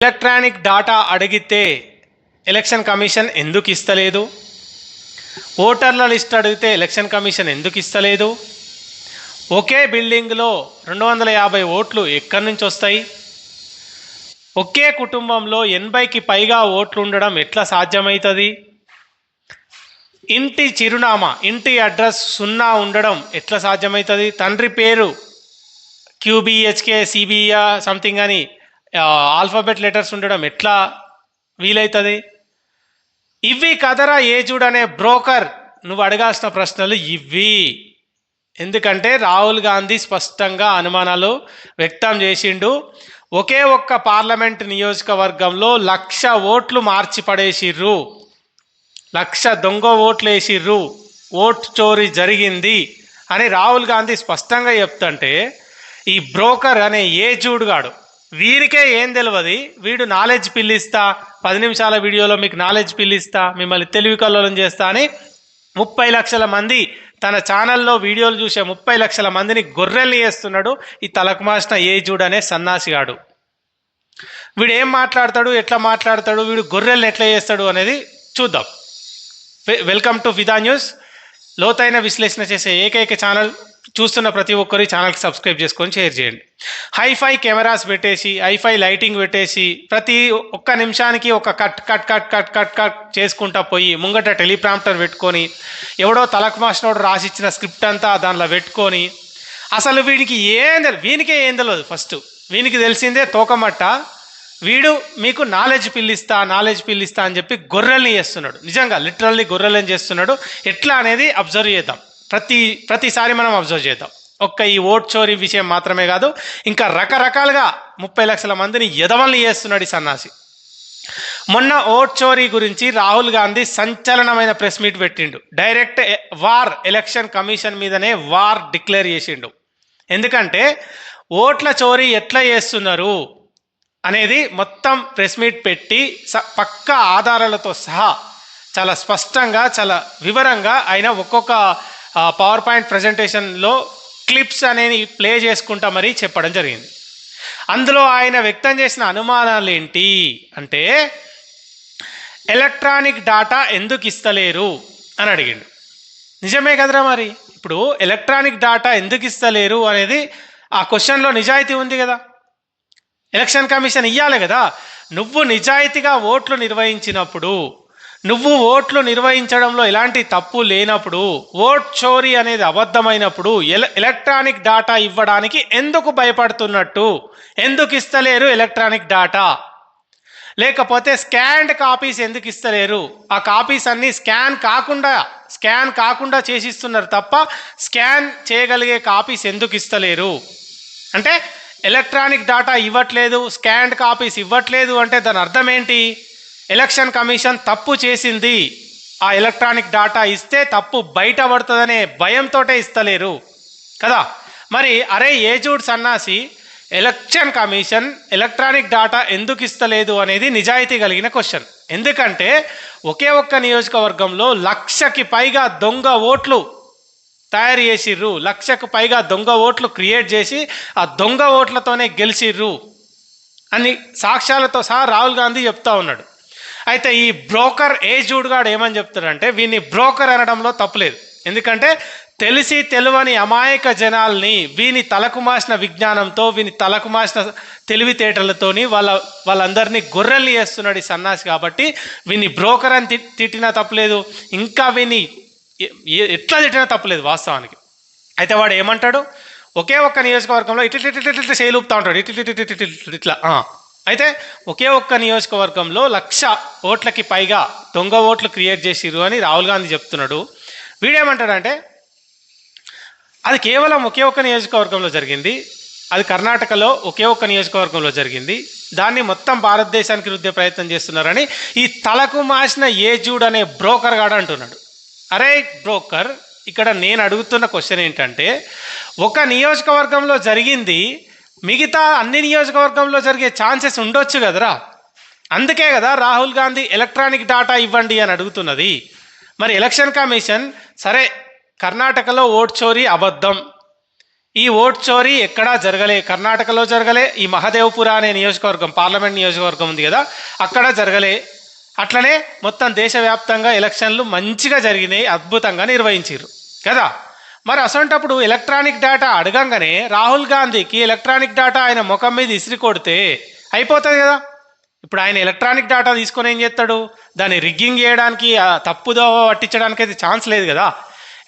Electronic data అడిగితే election commission ఎందుకు ఇస్తలేదు? ఓటర్ల లిస్ట్ అడిగితే ఎలక్షన్ కమిషన్ ఎందుకు ఇస్తలేదు? ఒకే బిల్డింగ్లో రెండు వందల యాభై ఓట్లు ఎక్కడి నుంచి వస్తాయి? ఒకే కుటుంబంలో ఎనభైకి పైగా ఓట్లు ఉండడం ఎట్లా సాధ్యమవుతుంది ఇంటి చిరునామా ఇంటి అడ్రస్ సున్నా ఉండడం ఎట్లా సాధ్యమవుతుంది తండ్రి పేరు క్యూబిహెచ్కే సిబిఆ సంథింగ్ అని ఆల్ఫాబెట్ లెటర్స్ ఉండడం ఎట్లా వీలవుతుంది ఇవి కదరా ఏజుడ్ అనే బ్రోకర్? నువ్వు అడగాల్సిన ప్రశ్నలు ఇవి ఎందుకంటే రాహుల్ గాంధీ స్పష్టంగా అనుమానాలు వ్యక్తం చేసిండు. ఒకే ఒక్క పార్లమెంట్ నియోజకవర్గంలో లక్ష ఓట్లు మార్చి పడేసిర్రు లక్ష దొంగ ఓట్లు వేసిర్రు ఓట్ చోరీ జరిగింది అని రాహుల్ గాంధీ స్పష్టంగా చెప్తుంటే ఈ బ్రోకర్ అనే ఏ చూడుగాడు వీరికే ఏం తెలియదు వీడు నాలెడ్జ్ పిల్లిస్తా. పది నిమిషాల వీడియోలో మీకు నాలెడ్జ్ పిల్లిస్తా. మిమ్మల్ని తెలివి కల్లోలం చేస్తా అని ముప్పై లక్షల మంది తన ఛానల్లో వీడియోలు చూసే ముప్పై లక్షల మందిని గొర్రెల్ని చేస్తున్నాడు ఈ తలకు మాసిన ఏ జూడ్ అనే సన్నాసిగాడు. వీడు ఏం మాట్లాడతాడు? ఎట్లా మాట్లాడతాడు? వీడు గొర్రెల్ని ఎట్లా చేస్తాడు అనేది చూద్దాం. Welcome to Fida news. లోతైన విశ్లేషణ చేసే ఏకైక ఛానల్ చూస్తున్న ప్రతి ఒక్కరు ఛానల్కి సబ్స్క్రైబ్ చేసుకొని షేర్ చేయండి. హైఫై కెమెరాస్ పెట్టేసి హైఫై లైటింగ్ పెట్టేసి ప్రతి ఒక్క నిమిషానికి ఒక cut cut cut cut cut cut చేసుకుంటా పోయి ముంగట టెలిప్రాంప్టర్ పెట్టుకొని ఎవడో తలకు మాసినోడు రాసిచ్చిన స్క్రిప్ట్ అంతా దానిలో పెట్టుకొని అసలు వీడికి ఏం తెలియదు వీనికే ఏం తెలియదు ఫస్ట్ వీనికి తెలిసిందే తోకమట్ట. వీడు మీకు నాలెడ్జ్ పిల్లిస్తా నాలెడ్జ్ పిల్లిస్తా అని చెప్పి గొర్రెల్ని చేస్తున్నాడు. నిజంగా లిటరల్లీ గొర్రెల్ని చేస్తున్నాడు. ఎట్లా అనేది అబ్జర్వ్ చేద్దాం. ప్రతి ప్రతిసారి మనం అబ్జర్వ్ చేద్దాం. ఒక్క ఈ ఓట్ చోరీ విషయం మాత్రమే కాదు ఇంకా రకరకాలుగా ముప్పై లక్షల మందిని ఎదవల్ని చేస్తున్నాడు ఈ సన్నాసి. మొన్న ఓట్ చోరీ గురించి రాహుల్ గాంధీ సంచలనమైన ప్రెస్ మీట్ పెట్టిండు. డైరెక్ట్ వార్ ఎలక్షన్ కమిషన్ మీదనే వార్ డిక్లేర్ చేసిండు. ఎందుకంటే ఓట్ల చోరీ ఎట్లా చేస్తున్నారు అనేది మొత్తం ప్రెస్ మీట్ పెట్టి స పక్క ఆధారాలతో సహా చాలా స్పష్టంగా చాలా వివరంగా ఆయన ఒక్కొక్క పవర్ పాయింట్ ప్రజెంటేషన్లో క్లిప్స్ అనేది ప్లే చేసుకుంటా మరీ చెప్పడం జరిగింది. అందులో ఆయన వ్యక్తం చేసిన అనుమానాలు ఏంటి అంటే ఎలక్ట్రానిక్ డాటా ఎందుకు ఇస్తలేరు? అని అడిగిండు. నిజమే కదరా మరి? ఇప్పుడు ఎలక్ట్రానిక్ డాటా ఎందుకు ఇస్తలేరు అనేది ఆ క్వశ్చన్లో నిజాయితీ ఉంది కదా. ఎలక్షన్ కమిషన్ ఇవ్వాలి కదా. నువ్వు నిజాయితీగా ఓట్లు నిర్వహించినప్పుడు నువ్వు ఓట్లు నిర్వహించడంలో ఎలాంటి తప్పు లేనప్పుడు ఓట్ చోరీ అనేది అబద్ధమైనప్పుడు ఎల ఎలక్ట్రానిక్ డాటా ఇవ్వడానికి ఎందుకు భయపడుతున్నట్టు? ఎందుకు ఇస్తలేరు ఎలక్ట్రానిక్ డాటా? లేకపోతే స్కాన్డ్ కాపీస్ ఎందుకు ఇస్తలేరు? ఆ కాపీస్ అన్ని స్కాన్ కాకుండా స్కాన్ కాకుండా చేసిస్తున్నారు తప్ప స్కాన్ చేయగలిగే కాపీస్ ఎందుకు ఇస్తలేరు? అంటే ఎలక్ట్రానిక్ డాటా ఇవ్వట్లేదు స్కాన్డ్ కాపీస్ ఇవ్వట్లేదు అంటే దాని అర్థం ఏంటి? ఎలక్షన్ కమిషన్ తప్పు చేసింది. ఆ ఎలక్ట్రానిక్ డాటా ఇస్తే తప్పు బయటపడుతుందనే భయంతోటే ఇస్తలేరు. కదా? మరి అరే ఏజూడ్ సన్నాసి ఎలక్షన్ కమిషన్ ఎలక్ట్రానిక్ డాటా ఎందుకు ఇస్తలేదు అనేది నిజాయితీ కలిగిన క్వశ్చన్. ఎందుకంటే ఒకే ఒక్క నియోజకవర్గంలో లక్షకి పైగా దొంగ ఓట్లు తయారు చేసిర్రు. లక్షకు పైగా దొంగ ఓట్లు క్రియేట్ చేసి ఆ దొంగ ఓట్లతోనే గెలిచిర్రు అని సాక్ష్యాలతో సహా రాహుల్ గాంధీ చెప్తా ఉన్నాడు. అయితే ఈ బ్రోకర్ ఏజ్డ్ గాడు ఏమని చెప్తాడంటే వీని బ్రోకర్ అనడంలో తప్పులేదు. ఎందుకంటే తెలిసి తెలివని అమాయక జనాల్ని వీని తలకు మాసిన విజ్ఞానంతో వీని తలకు మాసిన తెలివితేటలతోని వాళ్ళ వాళ్ళందరినీ గొర్రెల్ని చేస్తున్నాడు ఈ సన్నాసి కాబట్టి వీని బ్రోకర్ అని తిట్టినా తప్పులేదు. ఇంకా వీని ఎట్లా తిట్టినా తప్పులేదు వాస్తవానికి. అయితే వాడు ఏమంటాడు? ఒకే ఒక్క నియోజకవర్గంలో ఇట్లా ఇట్లా ఇట్లా ఇట్లా చేయలుపుతా ఉంటాడు ఇట్లా ఇట్లా ఇట్లా ఇట్లా ఇట్లా అయితే ఒకే ఒక్క నియోజకవర్గంలో లక్ష ఓట్లకి పైగా దొంగ ఓట్లు క్రియేట్ చేసిర్రు అని రాహుల్ గాంధీ చెప్తున్నాడు. వీడేమంటాడంటే అది కేవలం ఒకే ఒక్క నియోజకవర్గంలో జరిగింది అది కర్ణాటకలో ఒకే ఒక్క నియోజకవర్గంలో జరిగింది దాన్ని మొత్తం భారతదేశానికి రుద్దే ప్రయత్నం చేస్తున్నారని ఈ తలకు మాసిన ఏజూడ్ అనే బ్రోకర్ గాడు అంటున్నాడు. అరే బ్రోకర్ ఇక్కడ నేను అడుగుతున్న క్వశ్చన్ ఏంటంటే ఒక నియోజకవర్గంలో జరిగింది మిగతా అన్ని నియోజకవర్గంలో జరిగే ఛాన్సెస్ ఉండొచ్చు కదరా? అందుకే కదా రాహుల్ గాంధీ ఎలక్ట్రానిక్ డాటా ఇవ్వండి అని అడుగుతున్నది. మరి ఎలక్షన్ కమిషన్ సరే కర్ణాటకలో ఓట్ చోరీ అబద్ధం. ఈ ఓట్ చోరీ ఎక్కడా జరగలే. కర్ణాటకలో జరగలే ఈ మహదేవ్పుర అనే నియోజకవర్గం పార్లమెంట్ నియోజకవర్గం ఉంది కదా అక్కడ జరగలే. అట్లనే మొత్తం దేశవ్యాప్తంగా ఎలక్షన్లు మంచిగా జరిగినాయి అద్భుతంగా నిర్వహించారు కదా? మరి అసంటప్పుడు ఎలక్ట్రానిక్ డేటా అడగంగానే రాహుల్ గాంధీకి ఎలక్ట్రానిక్ డేటా ఆయన ముఖం మీద ఇసిరి కొడితే అయిపోతుంది కదా. ఇప్పుడు ఆయన ఎలక్ట్రానిక్ డేటా తీసుకొని ఏం చేస్తాడు? దాన్ని రిగ్గింగ్ చేయడానికి ఆ తప్పుదో పట్టించడానికి అయితే ఛాన్స్ లేదు కదా.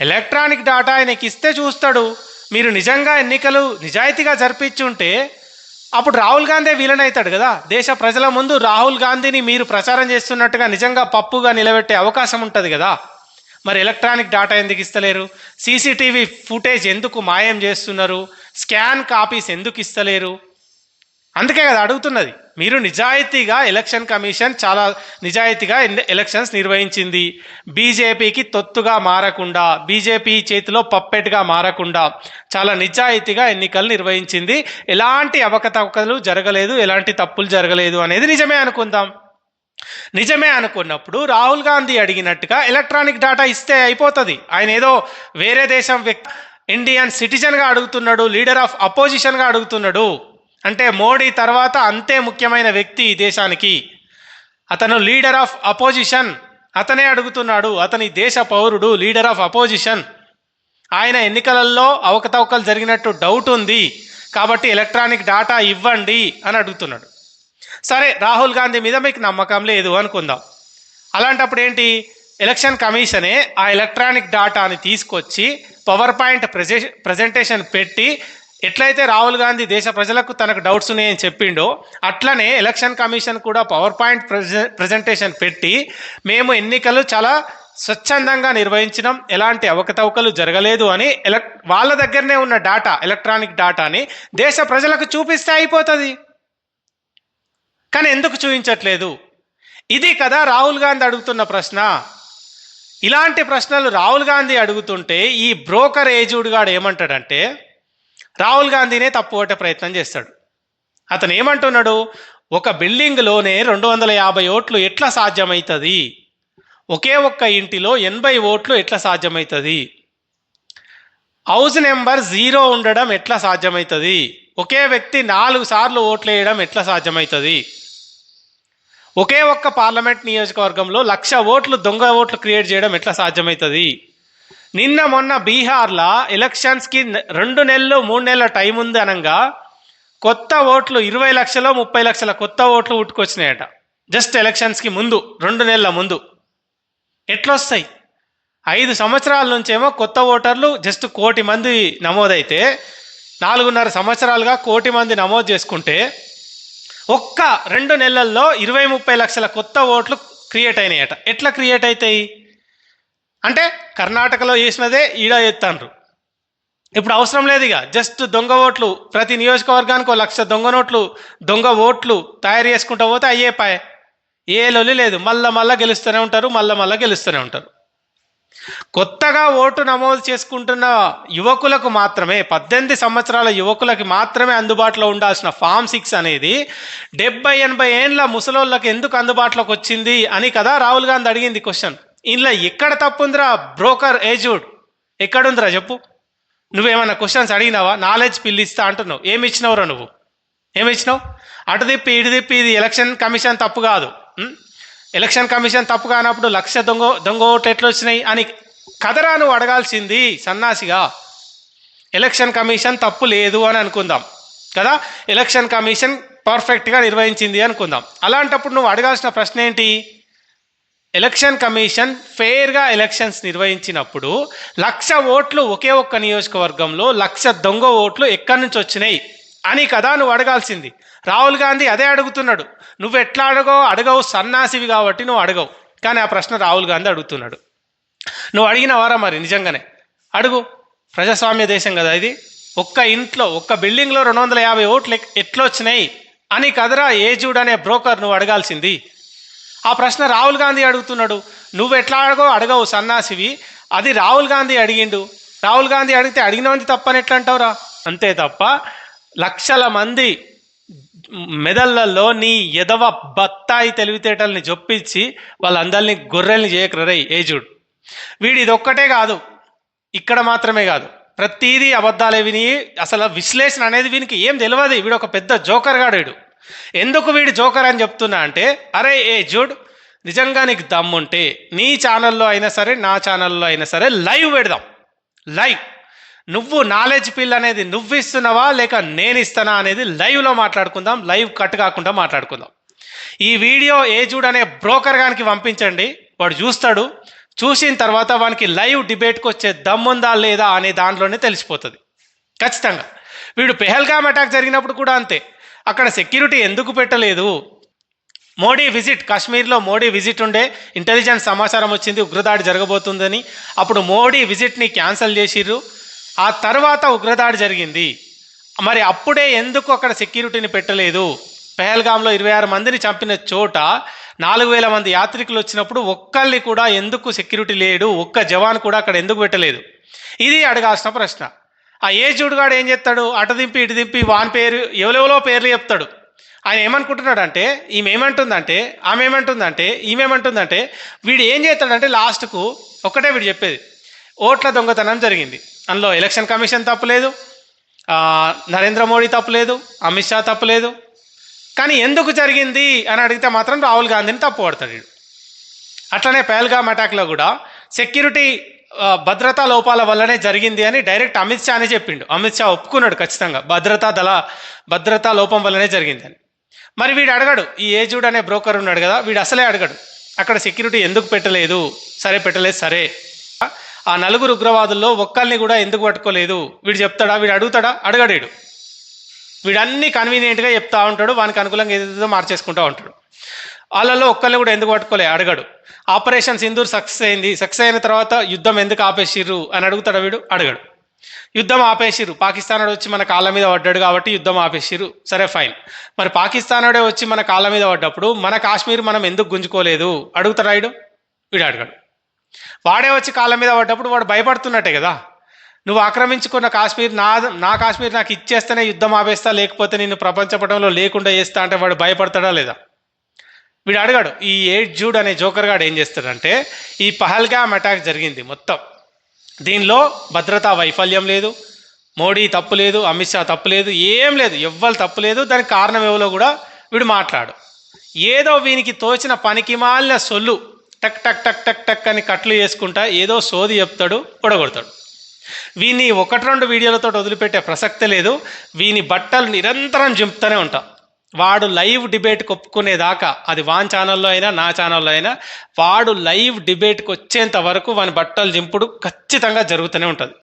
ఎలక్ట్రానిక్ డేటా ఆయనకి ఇస్తే చూస్తాడు. మీరు నిజంగా ఎన్నికలు నిజాయితీగా జరిపించుంటే అప్పుడు రాహుల్ గాంధీ విలన్ అవుతాడు కదా. దేశ ప్రజల ముందు రాహుల్ గాంధీని మీరు ప్రచారం చేస్తున్నట్టుగా నిజంగా పప్పుగా నిలబెట్టే అవకాశం ఉంటుంది కదా. మరి ఎలక్ట్రానిక్ డేటా ఎందుకు ఇస్తలేరు? సీసీటీవీ ఫుటేజ్ ఎందుకు మాయం చేస్తున్నారు? స్కాన్ కాపీస్ ఎందుకు ఇస్తలేరు? అందుకే కదా అడుగుతున్నది. మీరు నిజాయితీగా ఎలక్షన్ కమిషన్ చాలా నిజాయితీగా ఎలక్షన్స్ నిర్వహించింది? బీజేపీకి తొత్తుగా మారకుండా బీజేపీ చేతిలో పప్పెట్గా మారకుండా చాలా నిజాయితీగా ఎన్నికలు నిర్వహించింది. ఎలాంటి అవకతవకలు జరగలేదు ఎలాంటి తప్పులు జరగలేదు అనేది నిజమే అనుకుందాం. నిజమే అనుకున్నప్పుడు రాహుల్ గాంధీ అడిగినట్టుగా ఎలక్ట్రానిక్ డేటా ఇస్తే అయిపోతుంది. ఆయన ఏదో వేరే దేశం వ్యక్తి ఇండియన్ సిటిజన్గా అడుగుతున్నాడు లీడర్ ఆఫ్ అపోజిషన్గా అడుగుతున్నాడు. అంటే మోడీ తర్వాత అంతే ముఖ్యమైన వ్యక్తి ఈ దేశానికి. అతను లీడర్ ఆఫ్ అపోజిషన్. అతనే అడుగుతున్నాడు అతని దేశ పౌరుడు లీడర్ ఆఫ్ అపోజిషన్. ఆయన ఎన్నికలలో అవకతవకలు జరిగినట్టు డౌట్ ఉంది. కాబట్టి ఎలక్ట్రానిక్ డేటా ఇవ్వండి అని అడుగుతున్నాడు. సరే రాహుల్ గాంధీ మీద మీకు నమ్మకం లేదు అనుకుందాం. అలాంటప్పుడు ఏంటి? ఎలక్షన్ కమిషనే ఆ ఎలక్ట్రానిక్ డాటాని తీసుకొచ్చి పవర్ పాయింట్ ప్రజె ప్రజెంటేషన్ పెట్టి ఎట్లయితే రాహుల్ గాంధీ దేశ ప్రజలకు తనకు డౌట్స్ ఉన్నాయని చెప్పిండో అట్లనే ఎలక్షన్ కమిషన్ కూడా పవర్ పాయింట్ ప్రజె ప్రజెంటేషన్ పెట్టి మేము ఎన్నికలు చాలా స్వచ్ఛందంగా నిర్వహించడం ఎలాంటి అవకతవకలు జరగలేదు అని ఎలక్ వాళ్ళ దగ్గరనే ఉన్న డాటా ఎలక్ట్రానిక్ డాటాని దేశ ప్రజలకు చూపిస్తే అయిపోతుంది. కానీ ఎందుకు చూపించట్లేదు? ఇది కదా రాహుల్ గాంధీ అడుగుతున్న ప్రశ్న. ఇలాంటి ప్రశ్నలు రాహుల్ గాంధీ అడుగుతుంటే ఈ బ్రోకర్ ఏజుడుగాడు ఏమంటాడంటే రాహుల్ గాంధీనే తప్పుపట్టే ప్రయత్నం చేస్తాడు. అతను ఏమంటున్నాడు? ఒక బిల్డింగ్లోనే రెండు వందల యాభై ఓట్లు ఎట్లా సాధ్యమవుతుంది ఒకే ఒక్క ఇంటిలో ఎనభై ఓట్లు ఎట్లా సాధ్యమవుతుంది హౌస్ నెంబర్ జీరో ఉండడం ఎట్లా సాధ్యమవుతుంది ఒకే వ్యక్తి నాలుగు సార్లు ఓట్లు వేయడం ఎట్లా సాధ్యమవుతుంది ఒకే ఒక్క పార్లమెంట్ నియోజకవర్గంలో లక్ష ఓట్లు దొంగ ఓట్లు క్రియేట్ చేయడం ఎట్లా సాధ్యమవుతుంది నిన్న మొన్న బీహార్లో ఎలక్షన్స్కి రెండు నెలలు మూడు నెలల టైం ఉంది అనగా కొత్త ఓట్లు ఇరవై లక్షలు ముప్పై లక్షల కొత్త ఓట్లు ఉట్టుకొచ్చినాయట. జస్ట్ ఎలక్షన్స్కి ముందు రెండు నెలల ముందు. ఎట్లొస్తాయి? ఐదు సంవత్సరాల నుంచేమో కొత్త ఓటర్లు జస్ట్ కోటి మంది నమోదైతే నాలుగున్నర సంవత్సరాలుగా కోటి మంది నమోదు చేసుకుంటే ఒక్క రెండు నెలల్లో ఇరవై ముప్పై లక్షల కొత్త ఓట్లు క్రియేట్ అయినాయట. ఎట్లా క్రియేట్ అవుతాయి అంటే కర్ణాటకలో చేసినదే ఈడ ఎత్తాండ్రు. ఇప్పుడు అవసరం లేదు ఇక. జస్ట్ దొంగ ఓట్లు ప్రతి నియోజకవర్గానికి ఒక లక్ష దొంగ నోట్లు దొంగ ఓట్లు తయారు చేసుకుంటూ పోతే అయ్యే పాయ్. ఏ లొలి లేదు. మళ్ళా మళ్ళా గెలుస్తూనే ఉంటారు మళ్ళా మళ్ళా గెలుస్తూనే ఉంటారు. కొత్తగా ఓటు నమోదు చేసుకుంటున్న యువకులకు మాత్రమే పద్దెనిమిది సంవత్సరాల యువకులకి మాత్రమే అందుబాటులో ఉండాల్సిన ఫామ్ సిక్స్ అనేది డెబ్బై ఎనభై ఏండ్ల ముసలోళ్ళకి ఎందుకు అందుబాటులోకి వచ్చింది అని కదా రాహుల్ గాంధీ అడిగింది క్వశ్చన్. ఇందులో ఎక్కడ తప్పుందిరా? బ్రోకర్ ఏజుడ్ ఎక్కడుందిరా చెప్పు. నువ్వేమైనా క్వశ్చన్స్ అడిగినావా? నాలెడ్జ్ పిల్లిస్తా అంటున్నావు. ఏమి ఇచ్చినావురా నువ్వు? ఏమి ఇచ్చినావు? అటు తిప్పి ఇటు తిప్పి ఇది ఎలక్షన్ కమిషన్ తప్పు కాదు. ఎలక్షన్ కమిషన్ తప్పు కానప్పుడు లక్ష దొంగ దొంగ ఓట్లు ఎట్లా వచ్చినాయి అని కదరా నువ్వు అడగాల్సింది సన్నాసిగా. ఎలక్షన్ కమిషన్ తప్పు లేదు అని అనుకుందాం. కదా? ఎలక్షన్ కమిషన్ పర్ఫెక్ట్గా నిర్వహించింది అనుకుందాం. అలాంటప్పుడు నువ్వు అడగాల్సిన ప్రశ్న ఏంటి? ఎలక్షన్ కమిషన్ ఫెయిర్గా ఎలక్షన్స్ నిర్వహించినప్పుడు లక్ష ఓట్లు ఒకే ఒక్క నియోజకవర్గంలో లక్ష దొంగ ఓట్లు ఎక్కడి నుంచి వచ్చినాయి? అని కదా నువ్వు అడగాల్సింది. రాహుల్ గాంధీ అదే అడుగుతున్నాడు. నువ్వు ఎట్లా అడగవు? అడగవు సన్నాసివి కాబట్టి నువ్వు అడగవు. కానీ ఆ ప్రశ్న రాహుల్ గాంధీ అడుగుతున్నాడు. నువ్వు అడిగినవారా మరి? నిజంగానే. అడుగు. ప్రజాస్వామ్య దేశం కదా ఇది. ఒక్క ఇంట్లో ఒక్క బిల్డింగ్లో రెండు వందల యాభై ఓట్లు ఎట్లొచ్చినాయి? అని కదరా ఏజూడ్ అనే బ్రోకర్ నువ్వు అడగాల్సింది. ఆ ప్రశ్న రాహుల్ గాంధీ అడుగుతున్నాడు. నువ్వు ఎట్లా అడగో అడగవు సన్నాసివి. అది రాహుల్ గాంధీ అడిగిండు. రాహుల్ గాంధీ అడిగితే అడిగిన తప్పని ఎట్లా అంటావురా అంతే తప్ప లక్షల మంది మెదళ్ళల్లో నీ ఎదవ బత్తాయి తెలివితేటల్ని జొప్పించి వాళ్ళందరినీ గొర్రెల్ని చేయకరై ఏజుడ్ వీడు ఇదొక్కటే కాదు ఇక్కడ మాత్రమే కాదు. ప్రతిదీ అబద్ధాలే విని అసలు విశ్లేషణ అనేది వీనికి ఏం తెలియదు వీడు ఒక పెద్ద జోకర్ గాడు వీడు. ఎందుకు వీడు జోకర్ అని చెప్తున్నా అంటే అరే ఏ జూడ్ నిజంగా నీకు దమ్ముంటే నీ ఛానల్లో అయినా సరే నా ఛానల్లో అయినా సరే లైవ్ పెడదాం. లైవ్. నువ్వు నాలెడ్జ్ పిల్ అనేది నువ్వు ఇస్తున్నావా లేక నేను ఇస్తానా అనేది లైవ్లో మాట్లాడుకుందాం లైవ్ కట్ కాకుండా మాట్లాడుకుందాం. ఈ వీడియో ఏజుడ్ అనే బ్రోకర్ గానికి పంపించండి. వాడు చూస్తాడు చూసిన తర్వాత వానికి లైవ్ డిబేట్కి వచ్చే దమ్ముందా లేదా అనే దాంట్లోనే తెలిసిపోతుంది. ఖచ్చితంగా. వీడు పెహల్గామ్ అటాక్ జరిగినప్పుడు కూడా అంతే. అక్కడ సెక్యూరిటీ ఎందుకు పెట్టలేదు? మోడీ విజిట్ కాశ్మీర్లో మోడీ విజిట్ ఉండే ఇంటెలిజెన్స్ సమాచారం వచ్చింది ఉగ్రదాడి జరగబోతుందని. అప్పుడు మోడీ విజిట్ని క్యాన్సిల్ చేసిర్రు. ఆ తర్వాత ఉగ్రదాడి జరిగింది. మరి అప్పుడే ఎందుకు అక్కడ సెక్యూరిటీని పెట్టలేదు? పెహల్గాంలో ఇరవై ఆరు మందిని చంపిన చోట నాలుగు వేల మంది యాత్రికులు వచ్చినప్పుడు ఒక్కళ్ళని కూడా ఎందుకు సెక్యూరిటీ లేడు? ఒక్క జవాన్ కూడా అక్కడ ఎందుకు పెట్టలేదు? ఇది అడగాల్సిన ప్రశ్న. ఆ ఏ జూడుగాడు ఏం చెప్తాడు అటు దింపి ఇటు దింపి వాని పేరు ఎవరెవలో పేర్లు చెప్తాడు. ఆయన ఏమనుకుంటున్నాడంటే ఈమె ఏమంటుందంటే ఆమె ఏమంటుందంటే ఈమె ఏమంటుందంటే వీడు ఏం చేస్తాడంటే లాస్ట్కు ఒక్కటే వీడు చెప్పేది. ఓట్ల దొంగతనం జరిగింది. అందులో ఎలక్షన్ కమిషన్ తప్పులేదు నరేంద్ర మోడీ తప్పులేదు అమిత్ షా తప్పులేదు కానీ ఎందుకు జరిగింది అని అడిగితే మాత్రం రాహుల్ గాంధీని తప్పు పడతాడు అట్లనే పహల్గామ్ అటాక్లో కూడా సెక్యూరిటీ భద్రతా లోపాల వల్లనే జరిగింది అని డైరెక్ట్ అమిత్ షా అని చెప్పిండు. అమిత్ షా ఒప్పుకున్నాడు ఖచ్చితంగా. భద్రతా దళ భద్రతా లోపం వల్లనే జరిగింది అని. మరి వీడు అడగడు. ఈ ఏజ్డ్ అనే బ్రోకర్ ఉన్నాడు కదా వీడు అసలే అడగడు. అక్కడ సెక్యూరిటీ ఎందుకు పెట్టలేదు? సరే పెట్టలేదు సరే. ఆ నలుగురు ఉగ్రవాదుల్లో ఒక్కరిని కూడా ఎందుకు పట్టుకోలేదు? వీడు చెప్తాడా? వీడు అడుగుతాడా? అడగడు వీడు కన్వీనియంట్గా చెప్తా ఉంటాడు వానికి అనుకూలంగా ఏదేదో మార్చేసుకుంటూ ఉంటాడు. వాళ్ళల్లో ఒక్కరిని కూడా ఎందుకు పట్టుకోలే? అడగడు. ఆపరేషన్ సింధూర్ సక్సెస్ అయింది. సక్సెస్ అయిన తర్వాత యుద్ధం ఎందుకు ఆపేసిర్రు? అని అడుగుతాడు వీడు? అడగడు. యుద్ధం ఆపేసిర్రు. పాకిస్తాన్ వచ్చి మన కాళ్ళ మీద పడ్డాడు కాబట్టి యుద్ధం ఆపేసిర్రు. సరే ఫైన్ మరి పాకిస్తాన్ వచ్చి మన కాళ్ళ మీద పడ్డప్పుడు మన కాశ్మీర్ మనం ఎందుకు గుంజుకోలేదు? అడుగుతాడు వీడు? వీడు అడగడు. వాడే వచ్చి కాళ్ళ మీద పడ్డప్పుడు వాడు భయపడుతున్నట్టే కదా. నువ్వు ఆక్రమించుకున్న కాశ్మీర్ నా నా కాశ్మీర్ నాకు ఇచ్చేస్తేనే యుద్ధం ఆపేస్తా లేకపోతే నేను ప్రపంచ పటంలో లేకుండా చేస్తా అంటే వాడు భయపడతాడా లేదా? వీడు అడగాడు ఈ ఎయిట్ జూడ్ అనే జోకర్ గాడు ఏం చేస్తాడంటే ఈ పహల్గామ్ అటాక్ జరిగింది మొత్తం. దీనిలో భద్రతా వైఫల్యం లేదు మోడీ తప్పు లేదు అమిత్ షా తప్పు లేదు ఏం లేదు ఎవ్వరు తప్పు లేదు దానికి కారణం ఎవరో కూడా వీడు మాట్లాడు. ఏదో వీనికి తోచిన పనికి మాలిన సొల్లు టక్ టక్ టక్ టక్ టక్ అని కట్లు వేసుకుంటా ఏదో సోది చెప్తాడు పొడగొడతాడు వీని ఒకటి రెండు వీడియోలతో వదిలిపెట్టే ప్రసక్తి లేదు. వీని బట్టలు నిరంతరం చింపుతూనే ఉంటా. వాడు లైవ్ డిబేట్ ఒప్పుకునేదాకా అది వాన్ ఛానల్లో అయినా నా ఛానల్లో అయినా వాడు లైవ్ డిబేట్కి వచ్చేంత వరకు వాని బట్టలు చింపుడు ఖచ్చితంగా జరుగుతూనే ఉంటుంది.